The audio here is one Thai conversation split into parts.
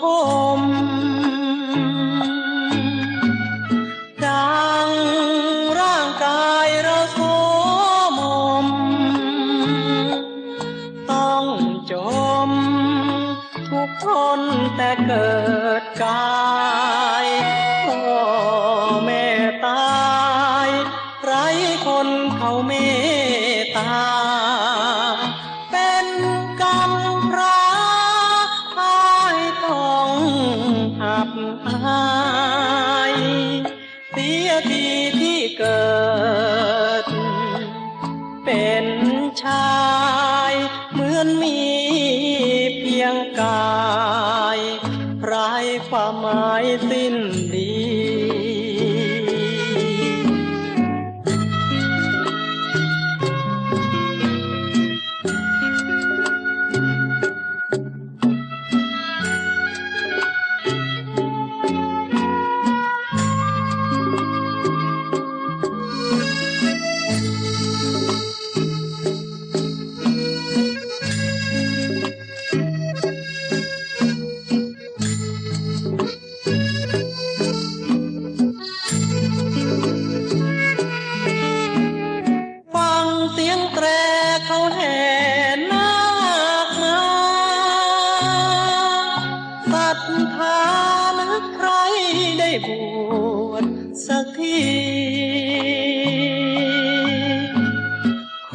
คม ดังร่างกายเราโสมม ต้องจม ทุกคนแต่เกิดกายพ่อแม่ตาย ไรคนเขาเมตตา ชาย เหมือนมี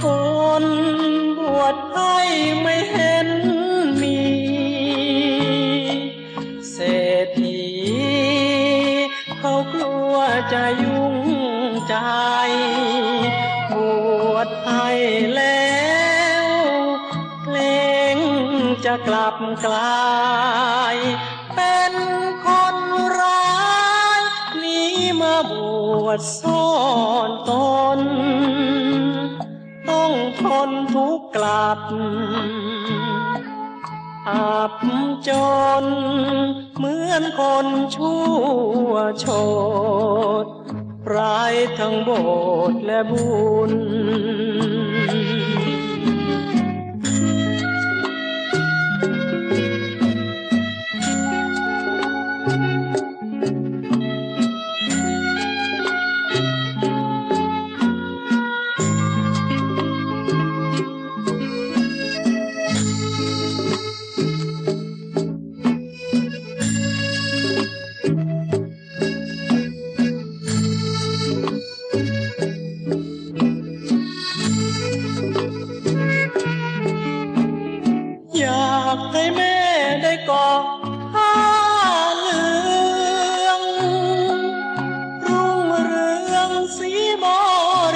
คนบวชให้ไม่เห็นมี เศรษฐีเขากลัวจะยุ่งใจ บวชให้แล้วเกรงจะกลับกลาย เป็น วชซ่อนตน ต้องทนทุกข์กลับ อับจน เหมือนคนชั่วโชดร้ายทั้งโบสและบุญ ให้แม่ได้กาะผ้าเหลืองรุ่งเรืองสีบ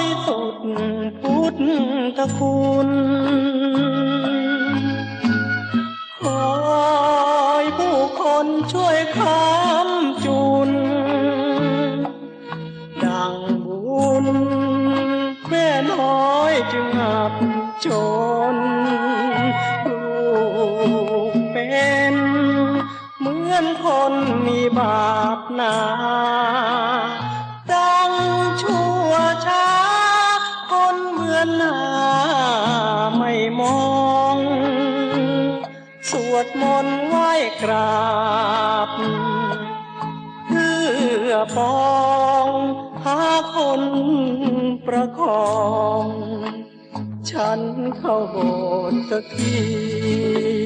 ริสุทธิ์พุทธคุณคอยผู้คนช่วยค้ำจุน ดังบุญแม่น้อยจึงอับจน คนมีบาปหนาดังชั่วช้า คนเหมือนหน้าไม่มอง สวดมนต์ไหว้กราบ เพื่อปองหาคนประคอง ฉันเข้าโบสถ์สักที